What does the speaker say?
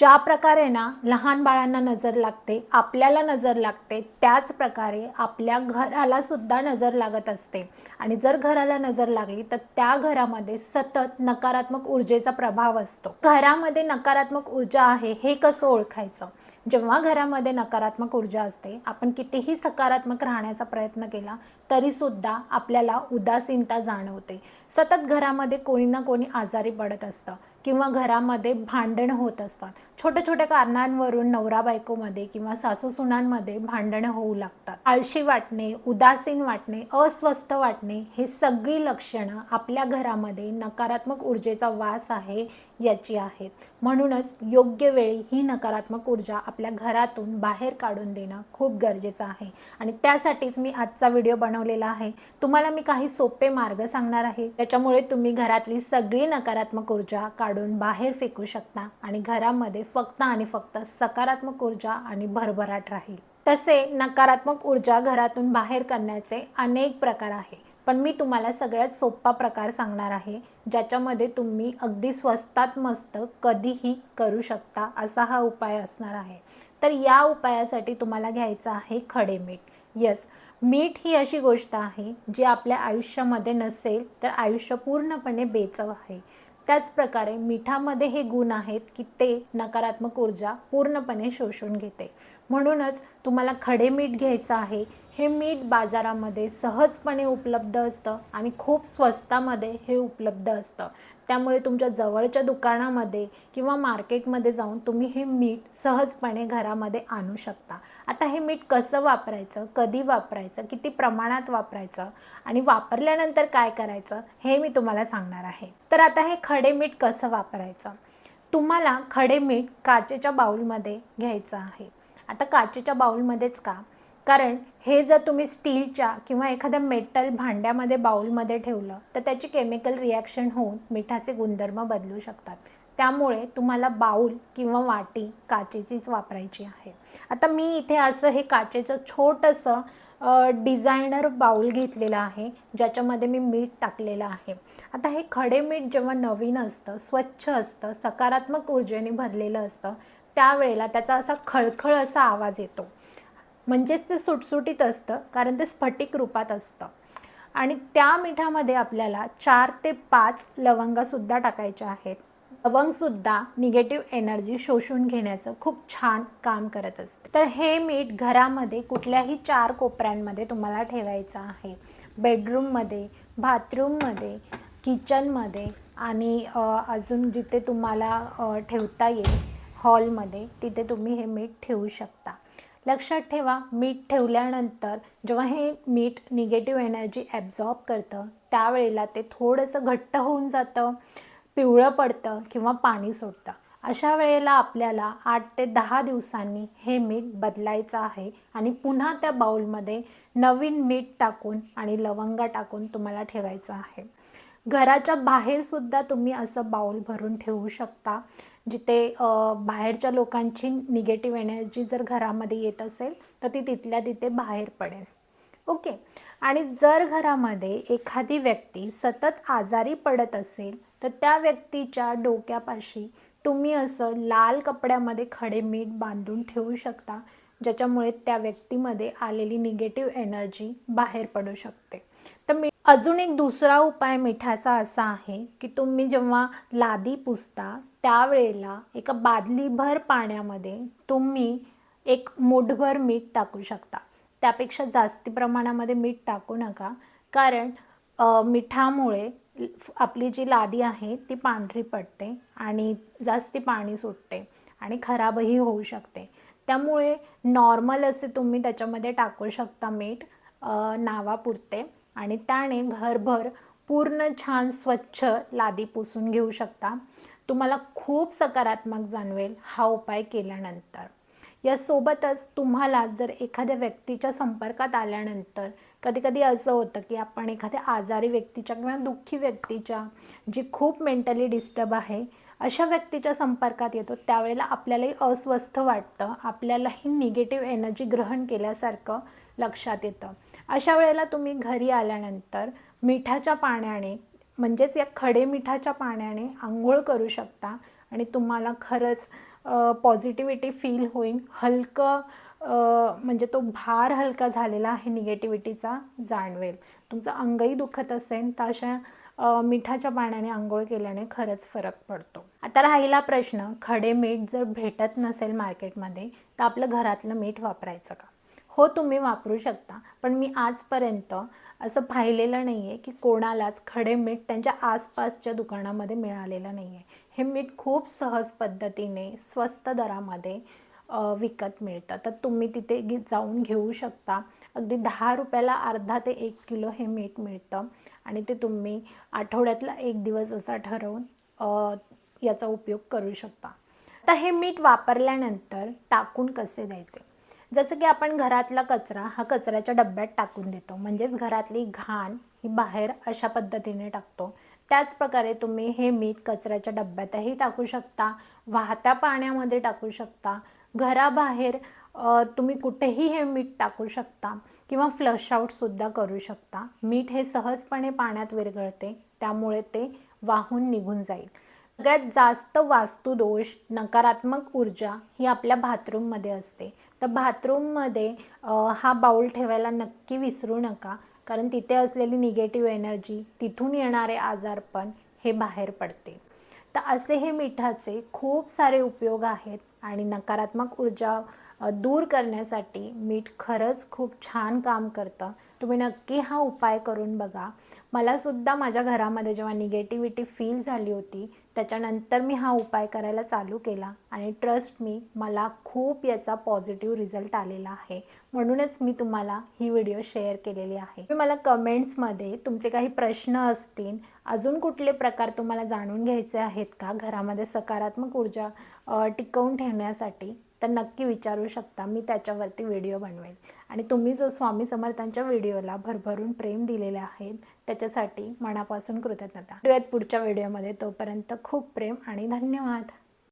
ज्या प्रकारे ना लहान बाळांना नजर लागते आपल्याला नजर लागते त्याच प्रकारे आपल्या घराला सुद्धा नजर लागत असते. आणि जर घराला नजर लागली तर त्या घरामध्ये सतत नकारात्मक ऊर्जेचा प्रभाव असतो. घरामध्ये नकारात्मक ऊर्जा आहे हे कसं ओळखायचं? जेव्हा घरामध्ये नकारात्मक ऊर्जा असते आपण कितीही सकारात्मक राहण्याचा प्रयत्न केला तरीसुद्धा आपल्याला उदासीनता जाणवते. सतत घरामध्ये कोणी ना कोणी आजारी पडत असतं किंवा घरामध्ये भांडणं होत असतात. छोट्या छोट्या कारणांवरून नवरा बायकोमध्ये किंवा सासू सुनांमध्ये भांडणं होऊ लागतात. आळशी वाटणे उदासीन वाटणे अस्वस्थ वाटणे हे सगळी लक्षणं आपल्या घरामध्ये नकारात्मक ऊर्जेचा वास आहे याची आहेत. म्हणूनच योग्य वेळी ही नकारात्मक ऊर्जा आपल्या घरातून बाहेर काढून देणं खूप गरजेचं आहे. आणि त्यासाठीच मी आजचा व्हिडिओ बनवलेला आहे. तुम्हाला मी काही सोपे मार्ग सांगणार आहे. त्याच्यामुळे तुम्ही घरातली सगळी नकारात्मक ऊर्जा काढून बाहेर फेकू शकता आणि घरामध्ये फक्त आणि फक्त सकारात्मक ऊर्जा आणि भरभराट राहील. तसे नकारात्मक ऊर्जा घरातून बाहेर करण्याचे अनेक प्रकार आहे. पण मी तुम्हाला सगळ्यात सोपा प्रकार सांगणार आहे ज्याच्यामध्ये तुम्ही अगदी स्वस्तात मस्त कधीही करू शकता असा हा उपाय असणार आहे. तर या उपायासाठी तुम्हाला घ्यायचं आहे खडे मीठ. यस मीठ ही अशी गोष्ट आहे जी आपल्या आयुष्यामध्ये नसेल तर आयुष्य पूर्णपणे बेचव आहे. त्याचप्रकारे मिठामध्ये हे गुण आहेत की ते नकारात्मक ऊर्जा पूर्णपणे शोषून घेते. म्हणूनच तुम्हाला खडे मीठ घ्यायचं आहे. हे मीठ बाजारामध्ये सहजपणे उपलब्ध असतं आणि खूप स्वस्तामध्ये हे उपलब्ध असतं. त्यामुळे तुमच्या जवळच्या दुकानामध्ये किंवा मार्केटमध्ये जाऊन तुम्ही हे मीठ सहजपणे घरामध्ये आणू शकता. आता हे मीठ कसं वापरायचं कधी वापरायचं किती प्रमाणात वापरायचं आणि वापरल्यानंतर काय करायचं हे मी तुम्हाला सांगणार आहे. तर आता हे खडे मीठ कसं वापरायचं? तुम्हाला खडे मीठ काचेच्या बाउलमध्ये घ्यायचं आहे. आता काचेच्या बाउलमध्येच का? कारण हे जर तुम्ही स्टीलच्या किंवा एखाद्या मेटल भांड्यामध्ये बाऊलमध्ये ठेवलं तर त्याची केमिकल रिॲक्शन होऊन मिठाचे गुणधर्म बदलू शकतात. त्यामुळे तुम्हाला बाऊल किंवा वाटी काचेचीच वापरायची आहे. आता मी इथे असं हे काचेचं छोटंसं डिझायनर बाऊल घेतलेला आहे ज्याच्यामध्ये मी मीठ टाकलेलं आहे. आता हे खडे मीठ जेव्हा नवीन असतं स्वच्छ असतं सकारात्मक ऊर्जेने भरलेलं असतं त्यावेळेला त्याचा असा खळखळ असा आवाज येतो. म्हणजेच ते सुटसुटीत असतं कारण ते स्फटिक रूपात असतं. आणि त्या मिठामध्ये आपल्याला चार ते पाच लवंगासुद्धा टाकायच्या आहेत. लवंगसुद्धा निगेटिव्ह एनर्जी शोषून घेण्याचं खूप छान काम करत असते. तर हे मीठ घरामध्ये कुठल्याही चार कोपऱ्यांमध्ये तुम्हाला ठेवायचं आहे. बेडरूममध्ये बाथरूममध्ये किचनमध्ये आणि अजून जिथे तुम्हाला ठेवता येईल हॉलमध्ये तिथे तुम्ही हे मीठ ठेवू शकता. लक्षात ठेवा मीठ ठेवल्यानंतर जेव्हा हे मीठ निगेटिव्ह एनर्जी ॲब्झॉर्ब करतं त्यावेळेला ते थोडंसं घट्ट होऊन जातं. पिवळं पडतं किंवा पाणी सोडतं. अशा वेळेला आपल्याला आठ ते दहा दिवसांनी हे मीठ बदलायचं आहे आणि पुन्हा त्या बाऊलमध्ये नवीन मीठ टाकून आणि लवंगा टाकून तुम्हाला ठेवायचं आहे. घराच्या बाहेरसुद्धा तुम्ही असं बाऊल भरून ठेवू शकता जिथे बाहेरच्या लोकांची निगेटिव्ह एनर्जी जर घरामध्ये येत असेल तर ती तिथल्या तिथे बाहेर पडेल. ओके? आणि जर घरामध्ये एखादी व्यक्ती सतत आजारी पडत असेल तर त्या व्यक्तीच्या डोक्यापाशी तुम्ही असं लाल कपड्यामध्ये खडे मीठ बांधून ठेवू शकता ज्याच्यामुळे त्या व्यक्तीमध्ये आलेली निगेटिव्ह एनर्जी बाहेर पडू शकते. तर मी अजून एक दुसरा उपाय मिठाचा असा आहे की तुम्ही जेव्हा लादी पुसता त्यावेळेला एका बादलीभर पाण्यामध्ये तुम्ही एक मुठभर मीठ टाकू शकता. त्यापेक्षा जास्ती प्रमाणामध्ये मीठ टाकू नका कारण मिठामुळे आपली जी लादी आहे ती पांढरी पडते आणि जास्ती पाणी सुटते आणि खराबही होऊ शकते. त्यामुळे नॉर्मल असे तुम्ही त्याच्यामध्ये टाकू शकता मीठ नावापुरते आणि त्याने घरभर पूर्ण छान स्वच्छ लादी पुसून घेऊ शकता. तुम्हाला खूप सकारात्मक जाणवेल हा उपाय केल्यानंतर. यासोबतच तुम्हाला जर एखाद्या व्यक्तीच्या संपर्कात आल्यानंतर कधीकधी असं होतं की आपण एखाद्या आजारी व्यक्तीच्या किंवा दुःखी व्यक्तीच्या जी खूप मेंटली डिस्टर्ब आहे अशा व्यक्तीच्या संपर्कात येतो त्यावेळेला आपल्यालाही अस्वस्थ वाटतं आपल्यालाही निगेटिव्ह एनर्जी ग्रहण केल्यासारखं लक्षात येतं. अशा वेळेला तुम्ही घरी आल्यानंतर मिठाच्या पाण्याने म्हणजेच या खडे मिठाच्या पाण्याने आंघोळ करू शकता. आणि तुम्हाला खरंच पॉझिटिव्हिटी फील होईल. हलकं म्हणजे तो भार हलका झालेला आहे निगेटिव्हिटीचा जाणवेल. तुमचं अंगही दुखत असेल तर अशा मिठाच्या पाण्याने आंघोळ केल्याने खरंच फरक पडतो. आता राहिला प्रश्न खडे मीठ जर भेटत नसेल मार्केटमध्ये तर आपलं घरातलं मीठ वापरायचं का? हो तुम्ही वापरू शकता पण मी आजपर्यंत असं पाहिलेलं नाही आहे की कोणालाच खडे मीठ त्यांच्या आसपासच्या दुकानामध्ये मिळालेलं नाही आहे हे मीठ खूप सहज पद्धतीने स्वस्त दरामध्ये विकत मिळतं. तर तुम्ही तिथे घे जाऊन घेऊ शकता. अगदी दहा रुपयाला अर्धा ते एक किलो हे मीठ मिळतं. आणि ते तुम्ही आठवड्यातला एक दिवस असा ठरवून याचा उपयोग करू शकता. आता हे मीठ वापरल्यानंतर टाकून कसे द्यायचे? जसं की आपण घरातला कचरा हा कचऱ्याच्या डब्यात टाकून देतो. म्हणजेच घरातली घाण ही बाहेर अशा पद्धतीने टाकतो. त्याच प्रकारे तुम्ही हे मीठ कचऱ्याच्या डब्यातही टाकू शकता वाहत्या पाण्यामध्ये टाकू शकता घराबाहेर तुम्ही कुठेही हे मीठ टाकू शकता किंवा फ्लश आउटसुद्धा करू शकता. मीठ हे सहजपणे पाण्यात विरघळते त्यामुळे ते वाहून निघून जाईल. सगळ्यात जास्त वास्तुदोष नकारात्मक ऊर्जा ही आपल्या बाथरूममध्ये असते. तर बाथरूममध्ये हा बाऊल ठेवायला नक्की विसरू नका. कारण तिथे असलेली निगेटिव्ह एनर्जी तिथून येणारे आजारपण हे बाहेर पडते. तर असे हे मिठाचे खूप सारे उपयोग आहेत आणि नकारात्मक ऊर्जा दूर करण्यासाठी मीठ खरंच खूप छान काम करतं. तुम्ही नक्की हा उपाय करून बघा. मलासुद्धा माझ्या घरामध्ये जेव्हा निगेटिव्हिटी फील झाली होती त्याच्यानंतर मी हा उपाय करायला चालू केला आणि ट्रस्ट मी मला खूप याचा पॉझिटिव्ह रिझल्ट आलेला आहे. म्हणूनच मी तुम्हाला ही व्हिडिओ शेअर केलेली आहे. तुम्ही मला कमेंट्समध्ये तुमचे काही प्रश्न असतील अजून कुठले प्रकार तुम्हाला जाणून घ्यायचे आहेत का? घरामध्ये सकारात्मक ऊर्जा टिकवून ठेवण्यासाठी तर नक्की विचारू शकता मी त्याच्यावरती व्हिडिओ बनवेल आणि तुम्ही जो स्वामी समर्थांच्या व्हिडिओला भरभरून प्रेम दिलेले आहेत त्याच्यासाठी मनापासून कृतज्ञता. पुढच्या व्हिडिओमध्ये. तोपर्यंत खूप प्रेम आणि धन्यवाद.